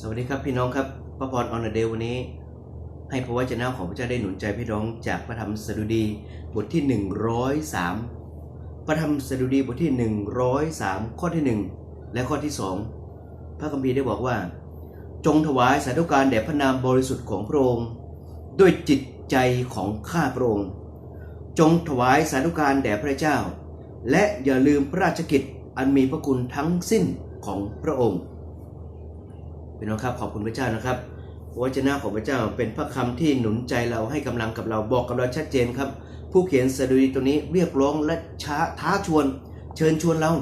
สวัสดีครับพี่น้องครับพระพรออนเดย์วันนี้ ให้พระวจนะของพระเจ้าได้หนุนใจพี่น้องจากพระธรรมสดุดีบทที่ 103 พระธรรมสดุดีบทที่ 103 ข้อที่ 1 และข้อที่ 2 พระคัมภีร์ได้บอกว่า จงถวายสาธุการแด่พระนามบริสุทธิ์ของพระองค์ด้วยจิตใจของข้าพระองค์จงถวายสาธุการแด่พระเจ้า และอย่าลืมพระราชกิจอันมีพระคุณทั้งสิ้นของพระองค์ พี่น้องครับขอบคุณพระเจ้านะครับพระวจนะของพระเจ้าเป็นพระคำที่หนุนใจเราให้กำลังกับเราบอกกับเราชัดเจนครับ ผู้เขียนสดุดีตัวนี้เรียกร้องและช้าท้าชวน เชิญชวนเรา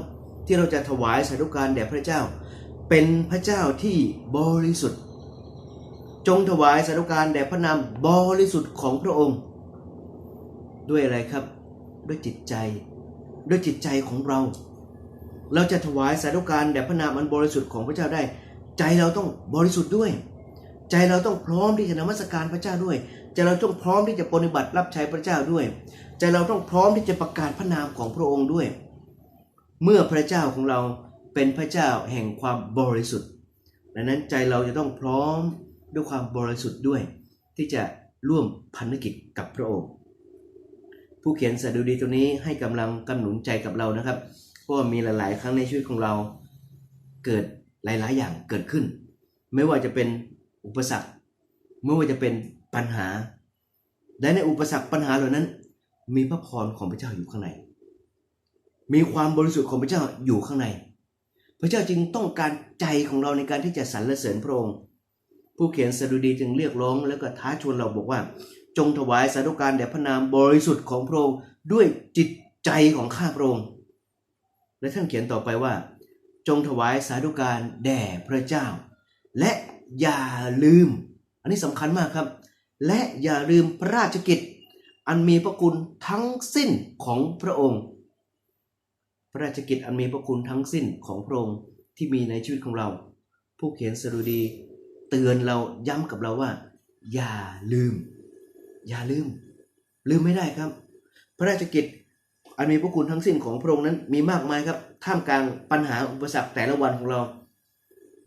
ที่เราจะถวายสาธุการแด่พระเจ้า เป็นพระเจ้าที่บริสุทธิ์ จงถวายสาธุการแด่พระนามบริสุทธิ์ของพระองค์ ด้วยอะไรครับ ด้วยจิตใจ ด้วยจิตใจของเรา เราจะถวายสาธุการแด่พระนามอันบริสุทธิ์ของพระเจ้าได้ ใจเราต้องบริสุทธิ์ด้วย ใจเราต้องพร้อมที่จะนมัสการพระเจ้าด้วย ใจเราต้องพร้อมที่จะปฏิบัติรับใช้พระเจ้าด้วย ใจเราต้องพร้อมที่จะประกาศพระนามของพระองค์ด้วย เมื่อพระเจ้าของเราเป็นพระเจ้าแห่งความบริสุทธิ์ดังนั้นใจเราจะต้องพร้อมด้วยความบริสุทธิ์ด้วย ที่จะร่วมพันธกิจกับพระองค์ ผู้เขียนสดุดีตัวนี้ให้กำลังกำหนุนใจกับเรานะครับเพราะมีหลาย ๆ ครั้งในชีวิตของเราเกิด หลาย ๆ อย่างเกิดขึ้น ไม่ว่าจะเป็นอุปสรรค ไม่ว่าจะเป็นปัญหา และในอุปสรรคปัญหาเหล่านั้น มีพระพรของพระเจ้าอยู่ข้างใน มีความบริสุทธิ์ของพระเจ้าอยู่ข้างใน พระเจ้าจึงต้องการใจของเราในการที่จะสรรเสริญพระองค์ ผู้เขียนสดุดีจึงเรียกร้องแล้วก็ท้าชวนเราบอกว่า จงถวายสาธุการแด่พระนามบริสุทธิ์ของพระองค์ด้วยจิตใจของข้าพระองค์และท่านเขียนต่อไปว่า จงถวายสาธุการแด่พระเจ้า และอย่าลืม อันนี้สำคัญมากครับ และอย่าลืมพระราชกิจ อันมีพระคุณทั้งสิ้นของพระองค์ พระราชกิจอันมีพระคุณทั้งสิ้นของพระองค์ที่มีในชีวิตของเรา ผู้เขียนสดุดีเตือนเราย้ำกับเราว่า อย่าลืม อย่าลืม ลืมไม่ได้ครับ พระราชกิจ อันมีพระคุณทั้งสิ้นของพระองค์นั้นมีมากมายครับ ท่ามกลางปัญหาอุปสรรคแต่ละวันของเรา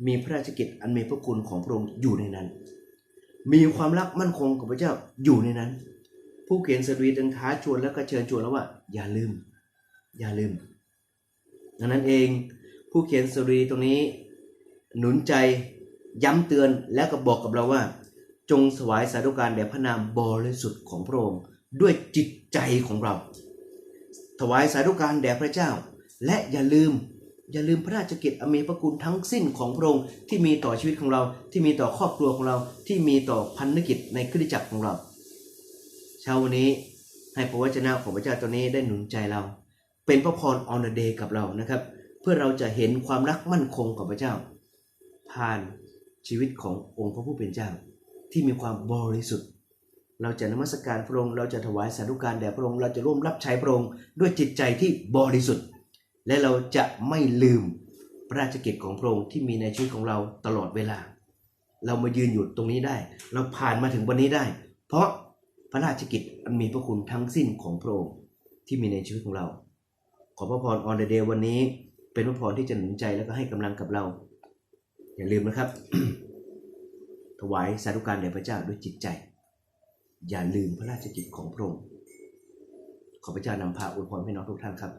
มีพระราชกิจอันมีพระคุณของพระองค์อยู่ในนั้น มีความรักมั่นคงกับพระเจ้าอยู่ในนั้น ผู้เขียนสดุดีจึงท้าชวนแล้วก็เชิญชวนแล้วว่า อย่าลืม อย่าลืมดังนั้นเองผู้เขียนสดุดีตรงนี้ หนุนใจย้ำเตือนแล้วก็บอกกับเราว่า จงถวายสาธุการแด่พระนามบริสุทธิ์ของพระองค์ด้วยจิตใจของเรา ถวายสาธุการแด่พระเจ้า และอย่าลืม อย่าลืมพระราชกิจอันมีพระคุณทั้งสิ้นของพระองค์ที่มีต่อชีวิตของเรา ที่มีต่อครอบครัวของเรา ที่มีต่อพันธกิจในคริสตจักรของเรา เช้าวันนี้ให้พระวจนะของพระเจ้าตัวนี้ได้หนุนใจเรา เป็นพระพรออนเดย์กับเรานะครับ เพื่อเราจะเห็นความรักมั่นคงกับพระเจ้า ผ่านชีวิตขององค์พระผู้เป็นเจ้า ที่มีความบริสุทธิ์ เราจะนมัสการพระองค์เราจะถวายสาธุการแด่พระองค์เราจะร่วมรับใช้พระองค์ด้วยจิตใจที่บริสุทธิ์ และเราจะไม่ลืมพระราชกิจของพระองค์ที่มีในชีวิตของเราตลอดเวลา เรามายืนอยู่ตรงนี้ได้ เราผ่านมาถึงวันนี้ได้ เพราะพระราชกิจอันมีพระคุณทั้งสิ้นของพระองค์ที่มีในชีวิตของเรา ขอพระพรออนเดย์วันนี้ เป็นพระพรที่จะหนุนใจแล้วก็ให้กำลังกับเรา อย่าลืมนะครับ ถวายสาธุการแด่พระเจ้าด้วยจิตใจ อย่าลืมพระราชกิจของพระองค์ขอพระเจ้านำพาอวยพรพี่น้องทุกท่านครับ